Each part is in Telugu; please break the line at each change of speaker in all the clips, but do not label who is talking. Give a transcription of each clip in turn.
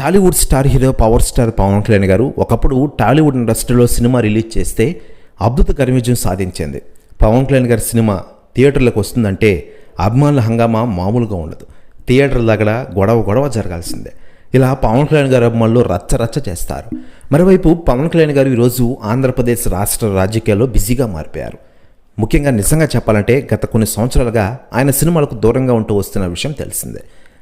Tollywood star hero power star Pawan Kalyan garu ఒకప్పుడు టాలీవుడ్ ఇండస్ట్రీలో సినిమా రిలీజ్ చేస్తే అద్భుత విజయం సాధించింది. పవన్ కళ్యాణ్ గారి సినిమా థియేటర్లకు వస్తుందంటే అభిమానుల హంగామా మామూలుగా ఉండదు. థియేటర్ దగ్గర గొడవ గొడవ జరగాల్సిందే. ఇలా పవన్ కళ్యాణ్ గారి అభిమానులు రచ్చ రచ్చ చేస్తారు. మరోవైపు పవన్ కళ్యాణ్ గారు ఈరోజు ఆంధ్రప్రదేశ్ రాష్ట్ర రాజకీయాల్లో బిజీగా మారిపోయారు. ముఖ్యంగా నిజంగా చెప్పాలంటే గత కొన్ని సంవత్సరాలుగా ఆయన సినిమాలకు దూరంగా ఉంటూ వస్తున్న విషయం తెలిసిందే.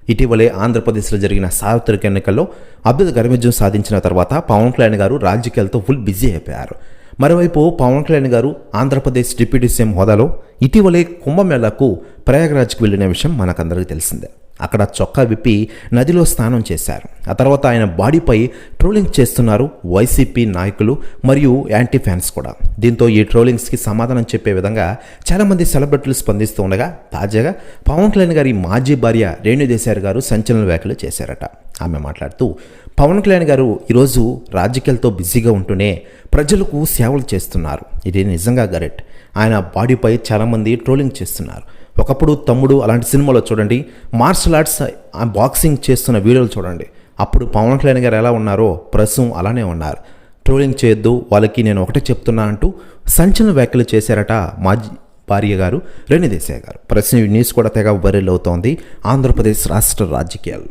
ఇటీవలే ఆంధ్రప్రదేశ్లో జరిగిన సార్వత్రిక ఎన్నికల్లో అభ్యర్థి విజయం సాధించిన తర్వాత పవన్ కళ్యాణ్ గారు రాజకీయాలతో ఫుల్ బిజీ అయిపోయారు. మరోవైపు పవన్ కళ్యాణ్ గారు ఆంధ్రప్రదేశ్ డిప్యూటీ సీఎం హోదాలో ఇటీవలే కుంభమేళాకు ప్రయాగరాజ్కి వెళ్ళిన విషయం మనకందరికీ తెలిసిందే. అక్కడ చొక్కా విప్పి నదిలో స్నానం చేశారు. ఆ తర్వాత ఆయన బాడీపై ట్రోలింగ్ చేస్తున్నారు వైసీపీ నాయకులు మరియు యాంటీ ఫ్యాన్స్ కూడా. దీంతో ఈ ట్రోలింగ్స్కి సమాధానం చెప్పే విధంగా చాలామంది సెలబ్రిటీలు స్పందిస్తూ ఉండగా తాజాగా పవన్ కళ్యాణ్ గారి మాజీ భార్య రేణుదేశారి గారు సంచలన వ్యాఖ్యలు చేశారట. ఆమె మాట్లాడుతూ పవన్ కళ్యాణ్ గారు ఈరోజు రాజకీయాలతో బిజీగా ఉంటూనే ప్రజలకు సేవలు చేస్తున్నారు. ఇది నిజంగా గరెట్ ఆయన బాడీపై చాలామంది ట్రోలింగ్ చేస్తున్నారు. ఒకప్పుడు తమ్ముడు అలాంటి సినిమాలో చూడండి మార్షల్ ఆర్ట్స్ బాక్సింగ్ చేస్తున్న వీడియోలు చూడండి. అప్పుడు పవన్ కళ్యాణ్ గారు ఎలా ఉన్నారో ప్రస్తుతం అలానే ఉన్నారు. ట్రోలింగ్ చేయొద్దు వాళ్ళకి నేను ఒకటే చెప్తున్నా అంటూ సంచలన వ్యాఖ్యలు చేశారట మాజీ భార్య గారు రేణుదేశాయ్ గారు. ప్రశ్న న్యూస్ కూడా తెగ వైరల్ అవుతోంది. ఆంధ్రప్రదేశ్ రాష్ట్ర రాజకీయాలు